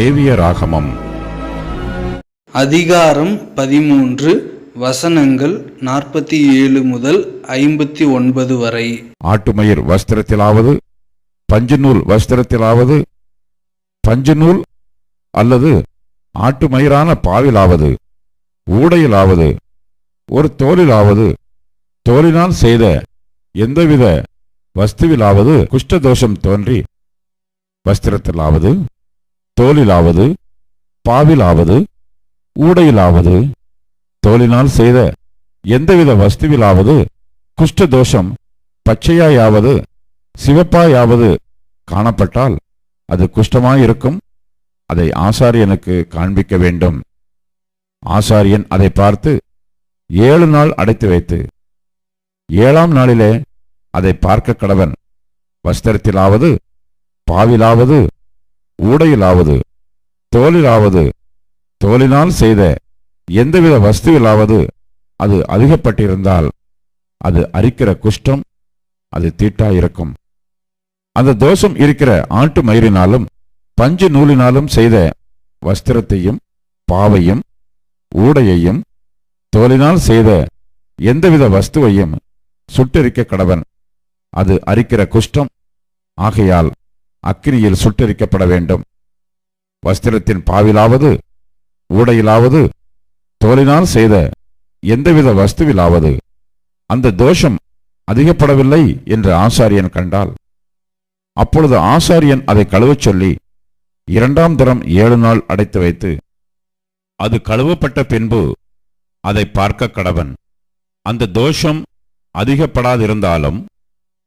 லேவிய ராகமம். அதிகாரம் பதிமூன்று வசனங்கள் நாற்பத்தி ஏழு முதல் ஐம்பத்தி ஒன்பது வரை. ஆட்டுமயிர் வஸ்திரத்திலாவது பஞ்சுநூல் வஸ்திரத்திலாவது பஞ்சுநூல் அல்லது ஆட்டுமயிரான பாவிலாவது ஊடையிலாவது ஒரு தோலிலாவது தோலினால் செய்த எந்தவித வஸ்துவிலாவது குஷ்டதோஷம் தோன்றி வஸ்திரத்திலாவது தோலிலாவது பாவிலாவது ஊடையிலாவது. தோலினால் செய்த எந்தவித வஸ்துவிலாவது குஷ்டதோஷம் பச்சையாயாவது சிவப்பாயாவது காணப்பட்டால் அது குஷ்டமாயிருக்கும். அதை ஆசாரியனுக்கு காண்பிக்க வேண்டும். ஆசாரியன் அதை பார்த்து ஏழு நாள் அடைத்து வைத்து ஏழாம் நாளிலே அதை பார்க்க கடவன். வஸ்திரத்திலாவது பாவிலாவது ஊடையிலாவது தோலிலாவது தோலினால் செய்த எந்தவித வஸ்துவிலாவது அது அதிகப்பட்டிருந்தால் அது அரிக்கிற குஷ்டம் அது தீட்டாயிருக்கும் அந்த தோஷம் இருக்கிற ஆட்டு மயிரினாலும் பஞ்சு நூலினாலும் செய்த வஸ்திரத்தையும் பாவையும் ஊடையையும் தோலினால் செய்த எந்தவித வஸ்துவையும் சுட்டெரிக்க கடவன். அது அரிக்கிற குஷ்டம். ஆகையால் அக்கிரியில் சுட்டரிக்கப்பட வேண்டும். வஸ்திரத்தின் பாவிலாவது ஊடையிலாவது தோலினால் செய்த எந்தவித வஸ்துவிலாவது அந்த தோஷம் அதிகப்படவில்லை என்று ஆசாரியன் கண்டால் அப்பொழுது ஆசாரியன் அதை கழுவச் சொல்லி இரண்டாம் தரம் ஏழு நாள் அடைத்து வைத்து அது கழுவப்பட்ட பின்பு அதை பார்க்க கடவன். அந்த தோஷம் அதிகப்படாதிருந்தாலும்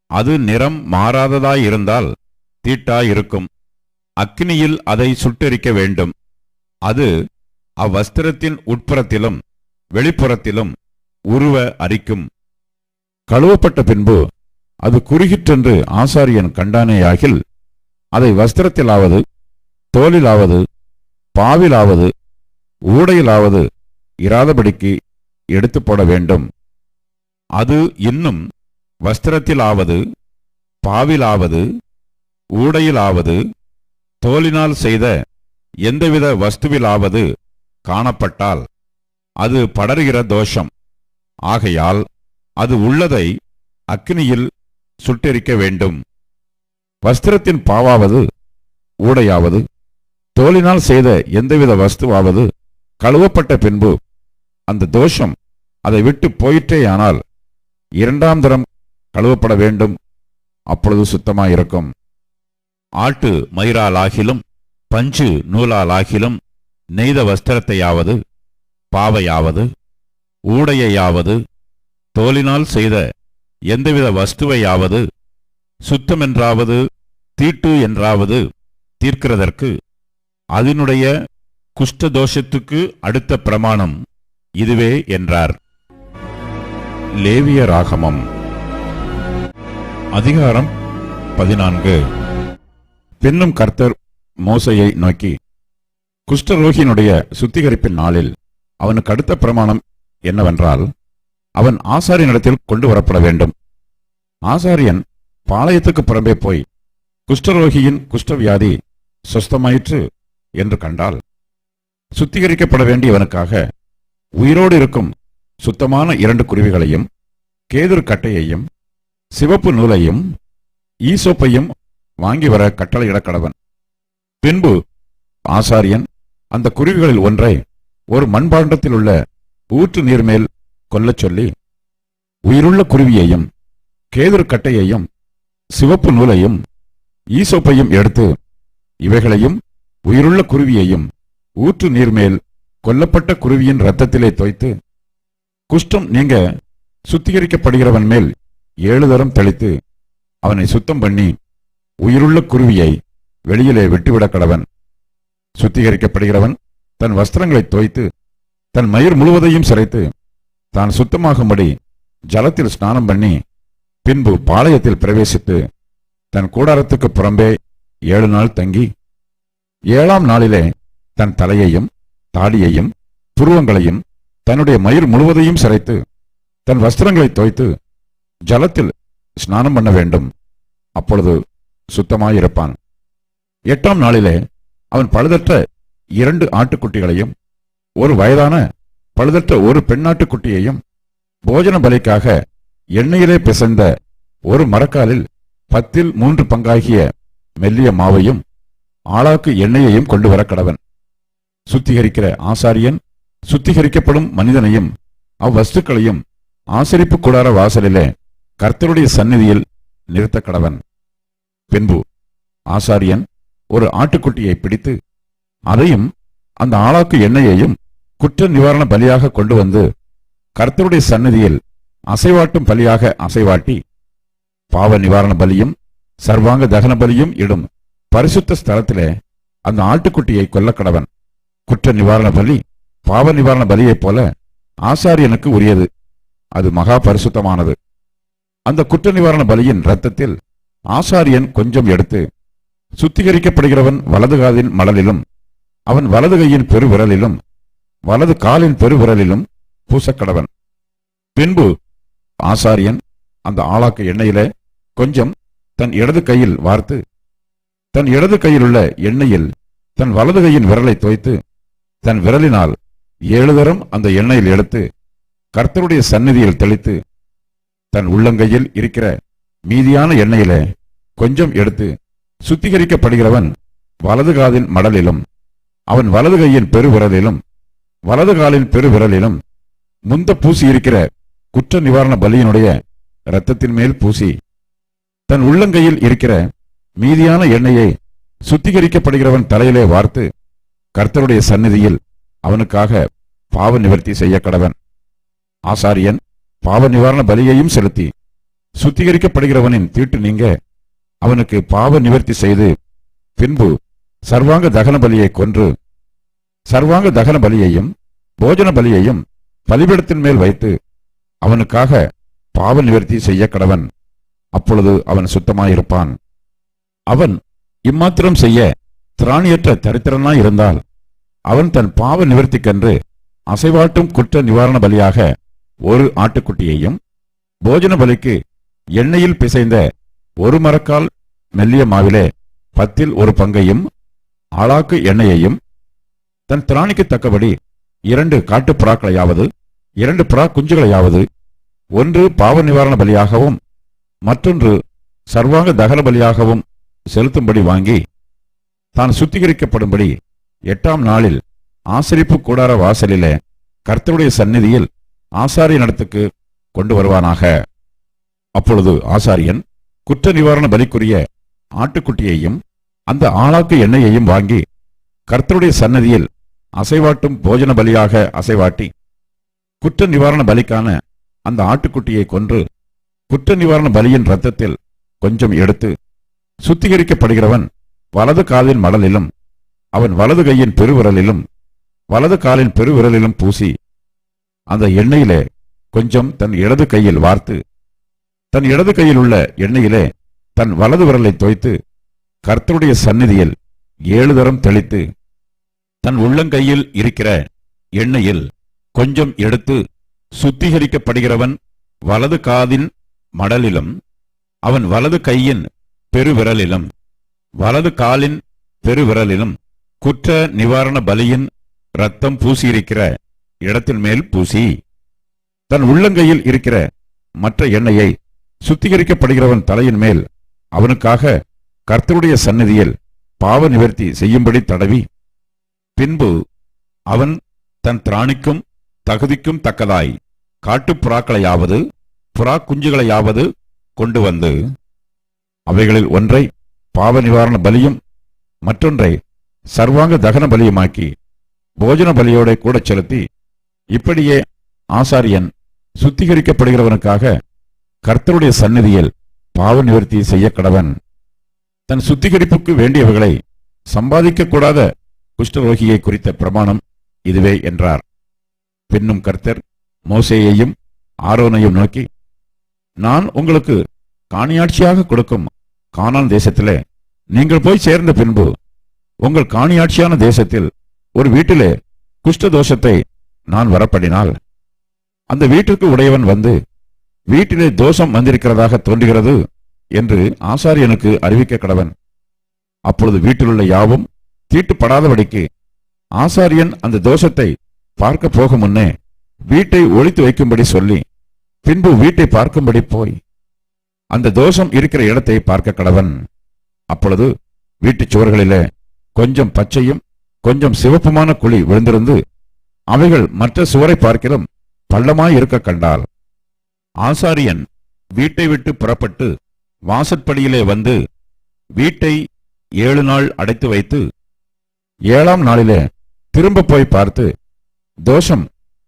அது நிறம் மாறாததாயிருந்தால் தீட்டாயிருக்கும். அக்னியில் அதை சுட்டெரிக்க வேண்டும். அது அவ்வஸ்திரத்தின் உட்புறத்திலும் வெளிப்புறத்திலும் உருவ அரிக்கும். கழுவப்பட்ட பின்பு அது குறுகிற்றென்று ஆசாரியன் கண்டானேயாகில் அதை வஸ்திரத்திலாவது தோலிலாவது பாவிலாவது ஊடையிலாவது இராதபடிக்கு எடுத்து போட வேண்டும். அது இன்னும் வஸ்திரத்திலாவது பாவிலாவது ஊடையிலாவது தோலினால் செய்த எந்தவித வஸ்துவிலாவது காணப்பட்டால் அது படர்கிற தோஷம். ஆகையால் அது உள்ளதை அக்னியில் சுட்டெரிக்க வேண்டும். வஸ்திரத்தின் பாவாவது ஊடையாவது தோலினால் செய்த எந்தவித வஸ்துவாவது கழுவப்பட்ட பின்பு அந்த தோஷம் அதை விட்டு போயிற்றேயானால் இரண்டாம் தரம் கழுவப்பட வேண்டும். அப்பொழுது சுத்தமாயிருக்கும். ஆட்டு மயிராலாகிலும் பஞ்சு நூலாலாகிலும் நெய்த வஸ்திரத்தையாவது பாவையாவது ஊடையையாவது தோலினால் செய்த எந்தவித வஸ்துவையாவது சுத்தமென்றாவது தீட்டு என்றாவது தீர்க்கிறதற்கு அதனுடைய குஷ்டதோஷத்துக்கு அடுத்த பிரமாணம் இதுவே என்றார். லேவிய ராகமம் அதிகாரம் பதினான்கு. பின்னும் கர்த்தர் மோசையை நோக்கி குஷ்டரோகியினுடைய சுத்திகரிப்பின் நாளில் அவனுக்கு அடுத்த பிரமாணம் என்னவென்றால் அவன் ஆசாரியனிடத்தில் கொண்டு வரப்பட வேண்டும். ஆசாரியன் பாளையத்துக்கு புறம்பே போய் குஷ்டரோகியின் குஷ்டவியாதி சுஸ்தமாயிற்று என்று கண்டால் சுத்திகரிக்கப்பட வேண்டியவனுக்காக உயிரோடு இருக்கும் சுத்தமான இரண்டு குருவிகளையும் கேதுர் கட்டையையும் சிவப்பு நூலையும் ஈசோப்பையும் வாங்கி வர கட்டளையிடக் கடவன் பின்பு ஆசாரியன் அந்த குருவிகளில் ஒன்றை ஒரு மண்பாண்டத்தில் உள்ள ஊற்று நீர் மேல் கொல்லச் சொல்லி உயிருள்ள குருவியையும் கேதுரு கட்டையையும் சிவப்பு நூலையும் ஈசோப்பையும் எடுத்து இவைகளையும் உயிருள்ள குருவியையும் ஊற்று நீர் மேல் கொல்லப்பட்ட குருவியின் இரத்தத்திலே தோய்த்து குஷ்டம் நீங்க சுத்திகரிக்கப்படுகிறவன் மேல் ஏழு தரம் தெளித்து அவனை சுத்தம் பண்ணி உயிருள்ள குருவியை வெளியிலே விட்டுவிடக் கடவன். சுத்திகரிக்கப்படுகிறவன் தன் வஸ்திரங்களை தோய்த்து தன் மயிர் முழுவதையும் சிரைத்து தான் சுத்தமாகும்படி ஜலத்தில் ஸ்நானம் பண்ணி பின்பு பாளையத்தில் பிரவேசித்து தன் கூடாரத்துக்கு புறம்பே ஏழு நாள் தங்கி ஏழாம் நாளிலே தன் தலையையும் தாடியையும் புருவங்களையும் தன்னுடைய மயிர் முழுவதையும் சிரைத்து தன் வஸ்திரங்களை தோய்த்து ஜலத்தில் ஸ்நானம் பண்ண வேண்டும். அப்பொழுது சுத்தமாயிருப்பான் எட்டாம் நாளிலே அவன் பழுதற்ற இரண்டு ஆட்டுக்குட்டிகளையும் ஒரு வயதான பழுதற்ற ஒரு பெண்ணாட்டுக்குட்டியையும் போஜன பலிக்காக எண்ணெயிலே பிசைந்த ஒரு மரக்காலில் பத்தில் மூன்று பங்காகிய மெல்லிய மாவையும் ஆளாக்கு எண்ணெயையும் கொண்டு வர கடவன். சுத்திகரிக்கிற ஆசாரியன் சுத்திகரிக்கப்படும் மனிதனையும் அவ்வஸ்துக்களையும் ஆசரிப்பு கூடார வாசலிலே கர்த்தருடைய சந்நிதியில் நிறுத்த கடவன். பின்பு ஆசாரியன் ஒரு ஆட்டுக்குட்டியை பிடித்து அதையும் அந்த ஆளாக்கு எண்ணெயையும் குற்ற நிவாரண பலியாக கொண்டு வந்து கர்த்தருடைய சன்னதியில் அசைவாட்டும் பலியாக அசைவாட்டி பாவ நிவாரண பலியும் சர்வாங்க தகன பலியும் இடும். பரிசுத்த ஸ்தலத்திலே அந்த ஆட்டுக்குட்டியை கொல்லக்கடவன். குற்ற நிவாரண பலி பாவ நிவாரண பலியைப் போல ஆசாரியனுக்கு உரியது. அது மகா பரிசுத்தமானது. அந்த குற்ற நிவாரண பலியின் இரத்தத்தில் ஆசாரியன் கொஞ்சம் எடுத்து சுத்திகரிக்கப்படுகிறவன் வலது காதின் மலலிலும் அவன் வலது கையின் பெருவிரலிலும் வலது காலின் பெருவிரலிலும் பூசக்கடவன். பின்பு ஆசாரியன் அந்த ஆளாக்கு எண்ணெயிலே கொஞ்சம் தன் இடது கையில் வார்த்து தன் இடது கையில் உள்ள எண்ணெயில் தன் வலது கையின் விரலை தோய்த்து தன் விரலினால் ஏழு தரம் அந்த எண்ணெயில் எடுத்து கர்த்தருடைய சந்நிதியில் தெளித்து தன் உள்ளங்கையில் இருக்கிற மீதியான எண்ணெயில கொஞ்சம் எடுத்து சுத்திகரிக்கப்படுகிறவன் வலது காதின் மடலிலும் அவன் வலது கையின் பெருவிரலிலும் வலது காலின் பெருவிரலிலும் முந்த பூசி இருக்கிற குற்ற நிவாரண பலியினுடைய இரத்தத்தின் மேல் பூசி தன் உள்ளங்கையில் இருக்கிற மீதியான எண்ணெயை சுத்திகரிக்கப்படுகிறவன் தலையிலே வார்த்து கர்த்தருடைய சந்நிதியில் அவனுக்காக பாவ நிவர்த்தி செய்ய கடவன் ஆசாரியன் பாவ நிவாரண பலியையும் செலுத்தி சுத்திகரிக்கப்படுகிறவனின் தீட்டு நீங்க அவனுக்கு பாவ நிவர்த்தி செய்து பின்பு சர்வாங்க தகன பலியை கொன்று சர்வாங்க தகன பலியையும் போஜன பலியையும் பலிபிடத்தின் மேல் வைத்து அவனுக்காக பாவ நிவர்த்தி செய்ய கடவன். அப்பொழுது அவன் சுத்தமாயிருப்பான். அவன் இம்மாத்திரம் செய்ய திராணியற்ற தரித்திரனாய் இருந்தால் அவன் தன் பாவ நிவர்த்திக்கென்று அசைவாட்டும் குற்ற நிவாரண பலியாக ஒரு ஆட்டுக்குட்டியையும் போஜன பலிக்கு எண்ணெயில் பிசைந்த ஒரு மரக்கால் மெல்லிய மாவிலே பத்தில் ஒரு பங்கையும் ஆளாக்கு எண்ணெயையும் தன் திராணிக்கு தக்கபடி இரண்டு காட்டுப் புறாக்களையாவது இரண்டு புறா குஞ்சுகளையாவது ஒன்று பாவ நிவாரண பலியாகவும் மற்றொன்று சர்வாங்க தகன பலியாகவும் செலுத்தும்படி வாங்கி தான் சுத்திகரிக்கப்படும்படி எட்டாம் நாளில் ஆசரிப்பு கூடார வாசலிலே கர்த்தருடைய சந்நிதியில் ஆசாரியனிடத்துக்கு கொண்டு வருவானாக. அப்பொழுது ஆசாரியன் குற்ற நிவாரண பலிக்குரிய ஆட்டுக்குட்டியையும் அந்த ஆளாக்கு எண்ணெயையும் வாங்கி கர்த்தருடைய சன்னதியில் அசைவாட்டும் போஜன பலியாக அசைவாட்டி குற்ற நிவாரண பலிக்கான அந்த ஆட்டுக்குட்டியை கொன்று குற்ற நிவாரண பலியின் இரத்தத்தில் கொஞ்சம் எடுத்து சுத்திகரிக்கப்படுகிறவன் வலது காலின் மடலிலும் அவன் வலது கையின் பெருவிரலிலும் வலது காலின் பெருவிரலிலும் பூசி அந்த எண்ணெயிலே கொஞ்சம் தன் இடது கையில் வார்த்து தன் இடது கையில் உள்ள எண்ணெயிலே தன் வலது விரலை தோய்த்து கர்த்தருடைய சந்நிதியில் ஏழு தரம் தெளித்து தன் உள்ளங்கையில் இருக்கிற எண்ணெயில் கொஞ்சம் எடுத்து சுத்திகரிக்கப்படுகிறவன் வலது காதின் மடலிலும் அவன் வலது கையின் பெருவிரலிலும் வலது காலின் பெருவிரலிலும் குற்ற நிவாரண பலியின் ரத்தம் பூசியிருக்கிற இடத்தின் மேல் பூசி தன் உள்ளங்கையில் இருக்கிற மற்ற எண்ணெயை சுத்திகரிக்கப்படுகிறவன் தலையின் மேல் அவனுக்காக கர்த்தருடைய சந்நிதியில் பாவ நிவர்த்தி செய்யும்படி தடவி பின்பு அவன் தன் திராணிக்கும் தகுதிக்கும் தக்கதாய் காட்டுப் புறாக்களையாவது புறா குஞ்சுகளையாவது கொண்டு வந்து அவைகளில் ஒன்றை பாவ நிவாரண பலியும் மற்றொன்றை சர்வாங்க தகன பலியுமாக்கி போஜன பலியோட கூட செலுத்தி இப்படியே ஆசாரியன் சுத்திகரிக்கப்படுகிறவனுக்காக கர்த்தருடைய சந்நிதியில் பாவ நிவர்த்தி செய்ய கடவன் தன் சுத்திகரிப்புக்கு வேண்டியவர்களை சம்பாதிக்கக்கூடாத குஷ்டரோகியை குறித்த பிரமாணம் இதுவே என்றார். பின்னும் கர்த்தர் மோசேயையும் ஆரோனையும் நோக்கி நான் உங்களுக்கு காணியாட்சியாக கொடுக்கும் கானான் தேசத்திலே நீங்கள் போய் சேர்ந்த பின்பு உங்கள் காணியாட்சியான தேசத்தில் ஒரு வீட்டிலே குஷ்ட தோஷத்தை நான் வரப்படினால் அந்த வீட்டிற்கு உடையவன் வந்து வீட்டிலே தோஷம் வந்திருக்கிறதாக தோன்றுகிறது என்று ஆசாரியனுக்கு அறிவிக்க கடவன். அப்பொழுது வீட்டிலுள்ள யாவும் தீட்டுப்படாதபடிக்கு ஆசாரியன் அந்த தோஷத்தை பார்க்க போகும் முன்னே வீட்டை ஒழித்து வைக்கும்படி சொல்லி பின்பு வீட்டை பார்க்கும்படி போய் அந்த தோஷம் இருக்கிற இடத்தை பார்க்க கடவன். அப்பொழுது வீட்டுச் சுவர்களிலே கொஞ்சம் பச்சையும் கொஞ்சம் சிவப்புமான குழி விழுந்திருந்து அவைகள் மற்ற சுவரை பார்க்கிலும் பள்ளமாய் இருக்க கண்டாள். ஆசாரியன் வீட்டை விட்டு புறப்பட்டு வாசற்படியிலே வந்து வீட்டை ஏழு நாள் அடைத்து வைத்து ஏழாம் நாளிலே திரும்ப போய் பார்த்து தோஷம்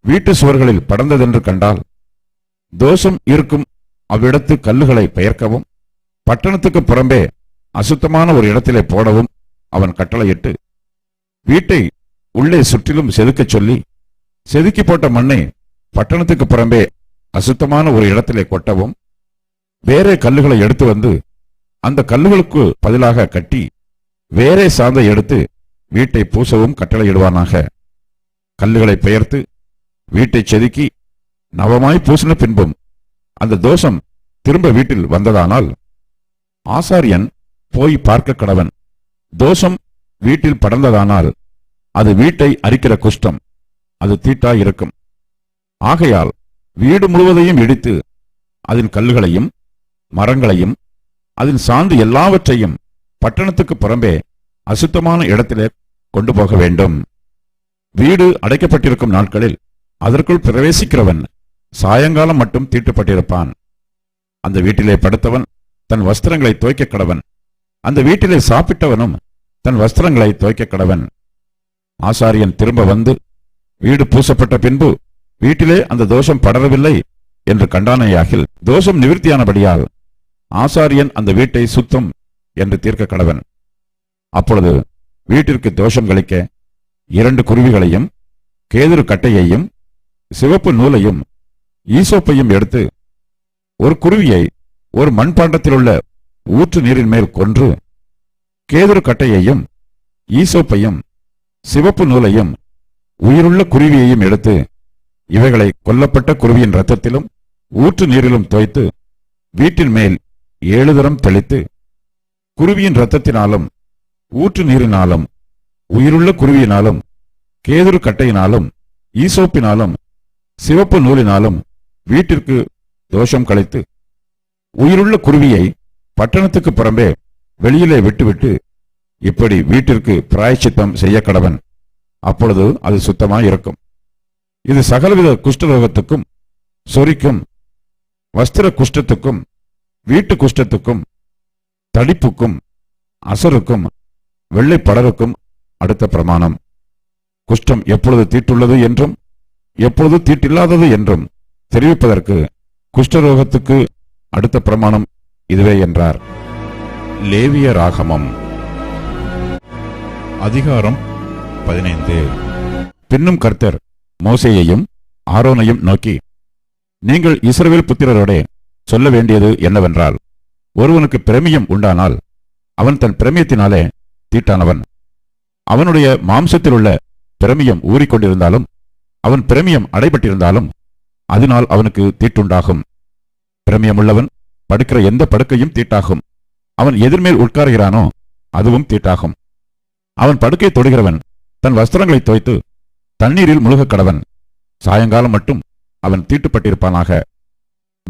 வீட்டு சுவர்களில் படர்ந்ததென்று கண்டால் தோஷம் இருக்கும் அவ்விடத்து கல்லுகளை பெயர்க்கவும் பட்டணத்துக்கு புறம்பே அசுத்தமான ஒரு இடத்திலே போடவும் அவன் கட்டளையிட்டு வீட்டை உள்ளே சுற்றிலும் செதுக்கச் சொல்லி செதுக்கி போட்ட மண்ணை பட்டணத்துக்கு புறம்பே அசுத்தமான ஒரு இடத்திலே கொட்டவும் வேறே கல்லுகளை எடுத்து வந்து அந்த கல்லுகளுக்கு பதிலாக கட்டி வேறே சாந்தை எடுத்து வீட்டை பூசவும் கட்டளையிடுவானாக. கல்லுகளை பெயர்த்து வீட்டை செதுக்கி நவமாய் பூசின பின்பும் அந்த தோஷம் திரும்ப வீட்டில் வந்ததானால் ஆசாரியன் போய் பார்க்க கடவன். தோஷம் வீட்டில் படர்ந்ததானால் அது வீட்டை அரிக்கிற குஷ்டம் அது தீட்டாய் இருக்கும். ஆகையால் வீடு முழுவதையும் இடித்து அதன் கல்லுகளையும் மரங்களையும் அதன் சார்ந்து எல்லாவற்றையும் பட்டணத்துக்கு புறம்பே அசுத்தமான இடத்திலே கொண்டு போக வேண்டும். வீடு அடைக்கப்பட்டிருக்கும் நாட்களில் அதற்குள் பிரவேசிக்கிறவன் சாயங்காலம் மட்டும் தீட்டுப்பட்டிருப்பான். அந்த வீட்டிலே படுத்தவன் தன் வஸ்திரங்களை துவைக்க கடவன். அந்த வீட்டிலே சாப்பிட்டவனும் தன் வஸ்திரங்களை துவைக்க கடவன். ஆசாரியன் திரும்ப வந்து வீடு பூசப்பட்ட பின்பு வீட்டிலே அந்த தோஷம் படரவில்லை என்று கண்டானையாகில் தோஷம் நிவர்த்தியானபடியால் ஆசாரியன் அந்த வீட்டை சுத்தம் என்று தீர்க்க கடவன். அப்பொழுது வீட்டிற்கு தோஷம் கழிக்க இரண்டு குருவிகளையும் கேதுரு கட்டையையும் சிவப்பு நூலையும் ஈசோப்பையும் எடுத்து ஒரு குருவியை ஒரு மண்பாண்டத்திலுள்ள ஊற்று நீரின் மேல் கொன்று கேதுரு கட்டையையும் ஈசோப்பையும் சிவப்பு நூலையும் உயிருள்ள குருவியையும் எடுத்து இவைகளை கொல்லப்பட்ட குருவியின் ரத்தத்திலும் ஊற்று நீரிலும் தோய்த்து வீட்டின் மேல் ஏழு தரம் தெளித்து குருவியின் ரத்தத்தினாலும் ஊற்று நீரினாலும் உயிருள்ள குருவியினாலும் கேதுரு கட்டையினாலும் ஈசோப்பினாலும் சிவப்பு நூலினாலும் வீட்டிற்கு தோஷம் கழித்து உயிருள்ள குருவியை பட்டணத்துக்கு புறம்பே வெளியிலே விட்டுவிட்டு இப்படி வீட்டிற்கு பிராயச்சித்தம் செய்ய கடவன் அப்பொழுது அது சுத்தமாய் இருக்கும். இது சகலவித குஷ்டரோகத்துக்கும் சொறிக்கும் வஸ்திர குஷ்டத்துக்கும் வீட்டு குஷ்டத்துக்கும் தடிப்புக்கும் அசருக்கும் வெள்ளை படருக்கும் அடுத்த பிரமாணம். குஷ்டம் எப்பொழுது தீட்டுள்ளது என்றும் எப்பொழுது தீட்டில்லாதது என்றும் தெரிவிப்பதற்கு குஷ்டரோகத்துக்கு அடுத்த பிரமாணம் இதுவே என்றார். லேவிய ராகமம். அதிகாரம் பதினைந்து. பின்னும் கர்த்தர் மோசேயையும் ஆரோனையும் நோக்கி நீங்கள் இஸ்ரவேல் புத்திரரோடே சொல்ல வேண்டியது என்னவென்றால் ஒருவனுக்கு பிரமியம் உண்டானால் அவன் தன் பிரமியத்தினாலே தீட்டானவன். அவனுடைய மாம்சத்திலுள்ள பிரமியம் ஊறிக்கொண்டிருந்தாலும் அவன் பிரமியம் அடைபட்டிருந்தாலும் அதனால் அவனுக்கு தீட்டுண்டாகும். பிரமியமுள்ளவன் படுக்கிற எந்த படுக்கையும் தீட்டாகும். அவன் எதிர்மேல் உட்காருகிறானோ அதுவும் தீட்டாகும். அவன் படுக்கை தொடுகிறவன் தன் வஸ்திரங்களை தோய்த்து தண்ணீரில் முழுகக் கடவன் சாயங்காலம் மட்டும் அவன் தீட்டுப்பட்டிருப்பானாக.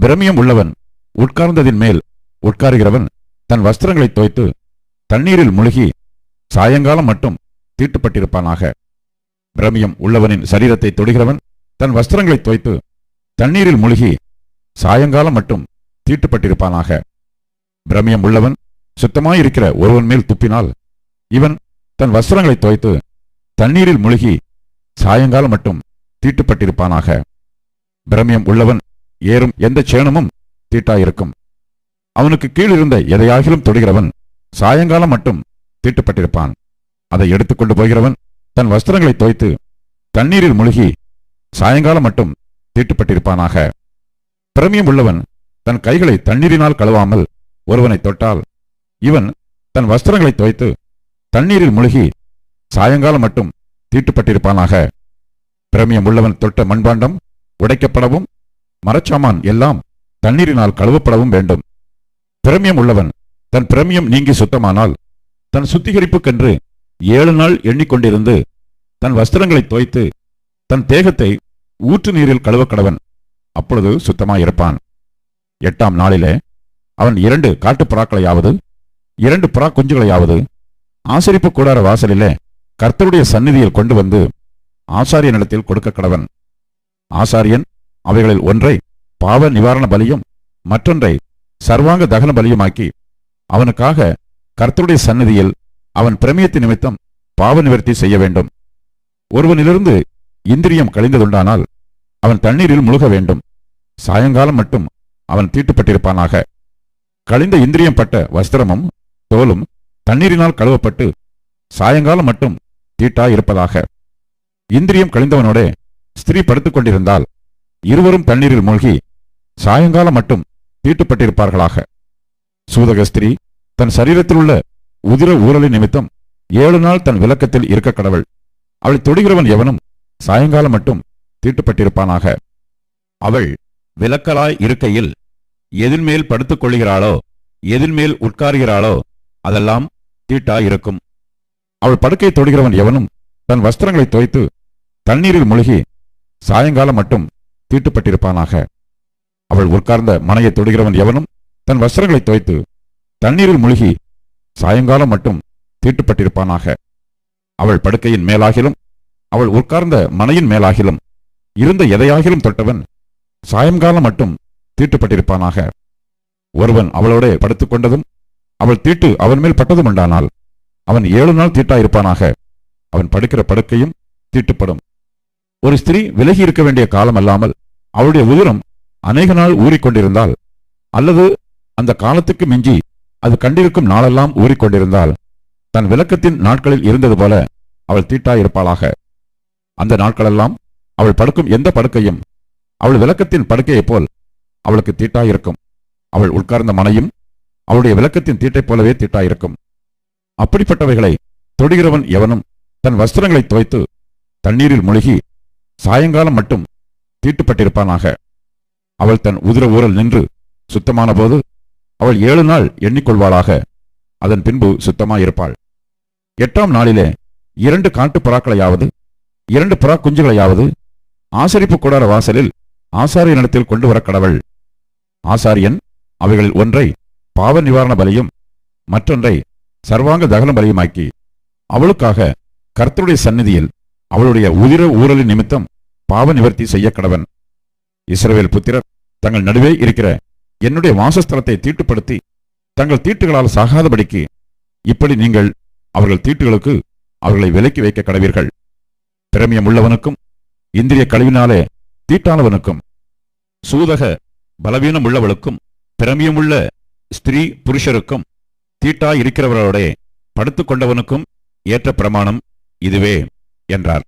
பிரமியம் உள்ளவன் உட்கார்ந்ததின் மேல் உட்காருகிறவன் தன் வஸ்திரங்களை தோய்த்து தண்ணீரில் முழுகி சாயங்காலம் மட்டும் தீட்டுப்பட்டிருப்பானாக. பிரமியம் உள்ளவனின் சரீரத்தை தொடுகிறவன் தன் வஸ்திரங்களை தோய்த்து தண்ணீரில் முழுகி சாயங்காலம் மட்டும் தீட்டுப்பட்டிருப்பானாக. பிரமியம் உள்ளவன் சுத்தமாயிருக்கிற ஒருவன் மேல் துப்பினால் இவன் தன் வஸ்திரங்களை தோய்த்து தண்ணீரில் முழுகி சாயங்காலம் மட்டும் தீட்டுப்பட்டிருப்பானாக. பிரமியம் உள்ளவன் ஏறும் எந்த சேனமும் தீட்டாயிருக்கும். அவனுக்கு கீழிருந்த எதையாகிலும் தொடுகிறவன் சாயங்காலம் மட்டும் தீட்டுப்பட்டிருப்பான். அதை எடுத்துக்கொண்டு போகிறவன் தன் வஸ்திரங்களை தோய்த்து தண்ணீரில் முழுகி சாயங்காலம் மட்டும் தீட்டுப்பட்டிருப்பானாக. பிரமியம் உள்ளவன் தன் கைகளை தண்ணீரினால் கழுவாமல் ஒருவனை தொட்டால் இவன் தன் வஸ்திரங்களை தோய்த்து தண்ணீரில் முழுகி சாயங்காலம் மட்டும் தீட்டுப்பட்டிருப்பானாக. பிரமியம் உள்ளவன் தொட்ட மண்பாண்டம் உடைக்கப்படவும் மரச்சாமான் எல்லாம் தண்ணீரினால் கழுவப்படவும் வேண்டும். பிரமியம் உள்ளவன் தன் பிரமியம் நீங்கி சுத்தமானால் தன் சுத்திகரிப்புக்கென்று ஏழு நாள் எண்ணிக்கொண்டிருந்து தன் வஸ்திரங்களை தோய்த்து தன் தேகத்தை ஊற்று நீரில் கழுவக்கடவன் அப்பொழுது சுத்தமாயிருப்பான். எட்டாம் நாளிலே அவன் இரண்டு காட்டுப் புறாக்களையாவது இரண்டு புறா குஞ்சுகளையாவது ஆசரிப்பு கூடார வாசலிலே கர்த்தருடைய சந்நிதியில் கொண்டு வந்து ஆசாரியனிடத்தில் கொடுக்க கடவன் ஆசாரியன் அவைகளில் ஒன்றை பாவ நிவாரண பலியும் மற்றொன்றை சர்வாங்க தகன பலியுமாக்கி அவனுக்காக கர்த்தருடைய சந்நிதியில் அவன் பிரமியத்தின் நிமித்தம் பாவ நிவர்த்தி செய்ய வேண்டும். ஒருவனிலிருந்து இந்திரியம் கழிந்ததுண்டானால் அவன் தண்ணீரில் முழுக வேண்டும். சாயங்காலம் மட்டும் அவன் தீட்டுப்பட்டிருப்பானாக. கழிந்த இந்திரியம் பட்ட வஸ்திரமும் தோலும் தண்ணீரினால் கழுவப்பட்டு சாயங்காலம் மட்டும் தீட்டா இருப்பதாக. இந்திரியம் கழிந்தவனோடு ஸ்திரீ படுத்துக் கொண்டிருந்தால் இருவரும் தண்ணீரில் மூழ்கி சாயங்காலம் மட்டும் தீட்டுப்பட்டிருப்பார்களாக. சூதக ஸ்திரீ தன் சரீரத்தில் உள்ள உதிர ஊரலின் நிமித்தம் ஏழு நாள் தன் விளக்கத்தில் இருக்க கடவுள். அவளை தொடுகிறவன் எவனும் சாயங்காலம் மட்டும் தீட்டுப்பட்டிருப்பானாக. அவள் விளக்கலாய் இருக்கையில் எதின்மேல் படுத்துக் கொள்கிறாளோ எதின்மேல் உட்காருகிறாளோ அதெல்லாம் தீட்டாய் இருக்கும். அவள் படுக்கை தொடுகிறவன் எவனும் தன் வஸ்திரங்களை துவைத்து தண்ணீரில் முழுகி சாயங்காலம் மட்டும் தீட்டுப்பட்டிருப்பானாக. அவள் உட்கார்ந்த மனையை தொடுகிறவன் எவனும் தன் வஸ்திரங்களை துவைத்து தண்ணீரில் முழுகி சாயங்காலம் மட்டும் தீட்டுப்பட்டிருப்பானாக. அவள் படுக்கையின் மேலாகிலும் அவள் உட்கார்ந்த மனையின் மேலாகிலும் இருந்த எதையாகிலும் தொட்டவன் சாயங்காலம் மட்டும் தீட்டுப்பட்டிருப்பானாக. ஒருவன் அவளோட படுத்துக் கொண்டதும் அவள் தீட்டு அவன் மேல் பட்டதும் உண்டானால் அவன் ஏழு நாள் தீட்டாயிருப்பானாக. அவன் படுக்கிற படுக்கையும் தீட்டுப்படும். ஒரு ஸ்திரீ விலகி இருக்க வேண்டிய காலம் அல்லாமல் அவளுடைய உதிரம் அநேக நாள் ஊறிக்கொண்டிருந்தால் அல்லது அந்த காலத்துக்கு மிஞ்சி அது கண்டிருக்கும் நாளெல்லாம் ஊறிக்கொண்டிருந்தால் தன் விளக்கத்தின் நாட்களில் இருந்தது போல அவள் தீட்டாயிருப்பாளாக. அந்த நாட்களெல்லாம் அவள் படுக்கும் எந்த படுக்கையும் அவள் விளக்கத்தின் படுக்கையைப் போல் அவளுக்கு தீட்டாயிருக்கும். அவள் உட்கார்ந்த மனையும் அவளுடைய விளக்கத்தின் தீட்டைப் போலவே தீட்டாயிருக்கும். அப்படிப்பட்டவைகளை தொடுகிறவன் எவனும் தன் வஸ்திரங்களை துவைத்து தண்ணீரில் முழுகி சாயங்காலம் மட்டும் தீட்டுப்பட்டிருப்பானாக. அவள் தன் உதிர ஊரல் நின்று சுத்தமான போது அவள் ஏழு நாள் எண்ணிக்கொள்வாளாக. அதன் பின்பு சுத்தமாயிருப்பாள். எட்டாம் நாளிலே இரண்டு காட்டுப் புறாக்களையாவது இரண்டு புறா குஞ்சுகளையாவது ஆசரிப்பு கூடார வாசலில் ஆசாரியனிடத்தில் கொண்டு வர கடவள். ஆசாரியன் அவைகளில் ஒன்றை பாவ நிவாரண பலியும் மற்றொன்றை சர்வாங்க தகன பலியமாக்கி அவளுக்காக கர்த்தருடைய சந்நிதியில் அவளுடைய உதிர ஊரலின் நிமித்தம் பாவ நிவர்த்தி செய்ய கடவன் இஸ்ரவேல் புத்திரர் தங்கள் நடுவே இருக்கிற என்னுடைய வாசஸ்தலத்தை தீட்டுப்படுத்தி தங்கள் தீட்டுகளால் சாகாதபடிக்கு இப்படி நீங்கள் அவர்கள் தீட்டுகளுக்கு அவர்களை விலக்கி வைக்க கடவீர்கள். பிரமியம் உள்ளவனுக்கும் இந்திரிய கழிவினாலே தீட்டானவனுக்கும் சூதக பலவீனம் உள்ளவளுக்கும் பிரமியமுள்ள ஸ்திரீ புருஷருக்கும் தீட்டா இருக்கிறவர்களோட படுத்துக் கொண்டவனுக்கும் ஏற்ற பிரமாணம் இதுவே என்றார்.